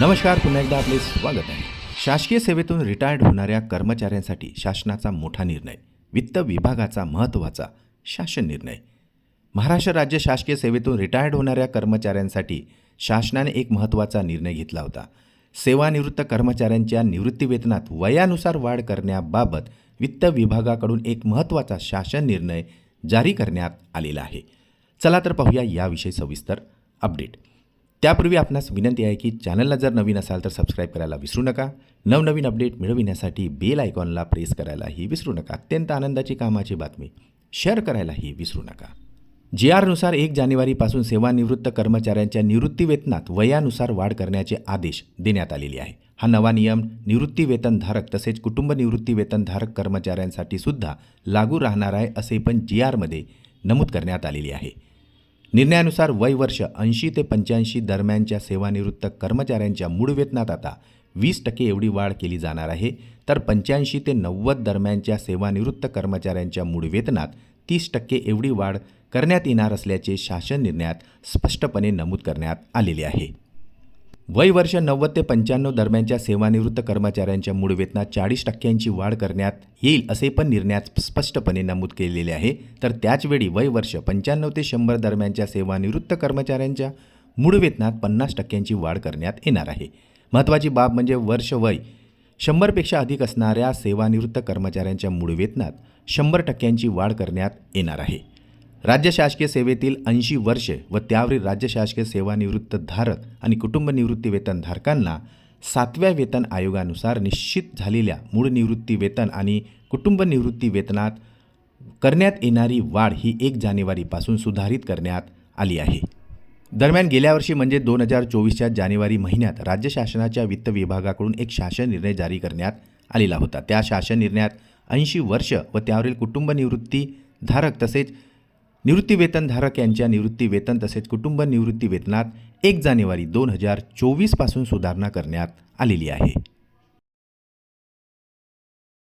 नमस्कार पुन्हा एकदा आपले स्वागत आहे. शासकीय सेवेतून रिटायर्ड होणाऱ्या कर्मचाऱ्यांसाठी शासनाचा मोठा निर्णय वित्त विभागाचा महत्त्वाचा शासन निर्णय. महाराष्ट्र राज्य शासकीय सेवेतून रिटायर्ड होणाऱ्या कर्मचाऱ्यांसाठी शासनाने एक महत्त्वाचा निर्णय घेतला होता. सेवानिवृत्त कर्मचाऱ्यांच्या निवृत्तीवेतनात वयानुसार वाढ करण्याबाबत वित्त विभागाकडून एक महत्त्वाचा शासन निर्णय जारी करण्यात आलेला आहे. चला तर पाहूया याविषयी सविस्तर अपडेट त्यापूर्वी आपणास विनंती आहे की चॅनलला जर नवीन असाल तर सबस्क्राईब करायला विसरू नका. नवनवीन अपडेट मिळविण्यासाठी बेल आयकॉनला प्रेस करायलाही विसरू नका. अत्यंत आनंदाची कामाची बातमी. शेअर करायलाही विसरू नका. जी आरनुसार एक जानेवारीपासून सेवानिवृत्त कर्मचाऱ्यांच्या निवृत्तीवेतनात वयानुसार वाढ करण्याचे आदेश देण्यात आलेले आहे. हा नवा नियम निवृत्ती वेतनधारक तसेच कुटुंब निवृत्ती वेतनधारक कर्मचाऱ्यांसाठी सुद्धा लागू राहणार आहे असे पण जी आरमध्ये नमूद करण्यात आलेले आहे. निर्णयानुसार वय वर्ष ऐंशी ते पंच्याऐंशी दरम्यानच्या सेवानिवृत्त कर्मचाऱ्यांच्या मूळ वेतनात आता वीस टक्के एवढी वाढ केली जाणार आहे. तर पंच्याऐंशी ते नव्वद दरम्यानच्या सेवानिवृत्त कर्मचाऱ्यांच्या मूळ वेतनात तीस टक्के एवढी वाढ करण्यात येणार असल्याचे शासन निर्णयात स्पष्टपणे नमूद करण्यात आलेले आहे. वय वर्ष नव्वद ते पंच्याण्णव दरम्यानच्या सेवानिवृत्त कर्मचाऱ्यांच्या मूळ वेतनात चाळीस टक्क्यांची वाढ करण्यात येईल असे पण निर्णयात स्पष्टपणे नमूद केलेले आहे. तर त्याचवेळी वय वर्ष पंच्याण्णव ते शंभर दरम्यानच्या सेवानिवृत्त कर्मचाऱ्यांच्या मूळ वेतनात पन्नास टक्क्यांची वाढ करण्यात येणार आहे. महत्त्वाची बाब म्हणजे वर्ष वय. शंभरपेक्षा अधिक असणाऱ्या सेवानिवृत्त कर्मचाऱ्यांच्या मूळ वेतनात शंभर टक्क्यांची वाढ करण्यात येणार आहे. राज्य शासकीय सेवेतील ऐंशी वर्षे व त्यावरील राज्य शासकीय सेवानिवृत्त धारक आणि कुटुंब निवृत्ती वेतनधारकांना सातव्या वेतन आयोगानुसार निश्चित झालेल्या मूळ निवृत्ती वेतन आणि कुटुंब निवृत्ती वेतनात करण्यात येणारी वाढ ही एक जानेवारीपासून सुधारित करण्यात आली आहे. दरम्यान गेल्या वर्षी म्हणजे दोन हजार चोवीसच्या जानेवारी महिन्यात राज्य शासनाच्या वित्त विभागाकडून एक शासन निर्णय जारी करण्यात आलेला होता. त्या शासन निर्णयात ऐंशी वर्ष व त्यावरील कुटुंब निवृत्ती धारक तसेच निवृत्तीवेतनधारक यांच्या निवृत्तीवेतन तसेच कुटुंब निवृत्तीवेतनात एक जानेवारी दोन हजार चोवीसपासून सुधारणा करण्यात आलेली आहे.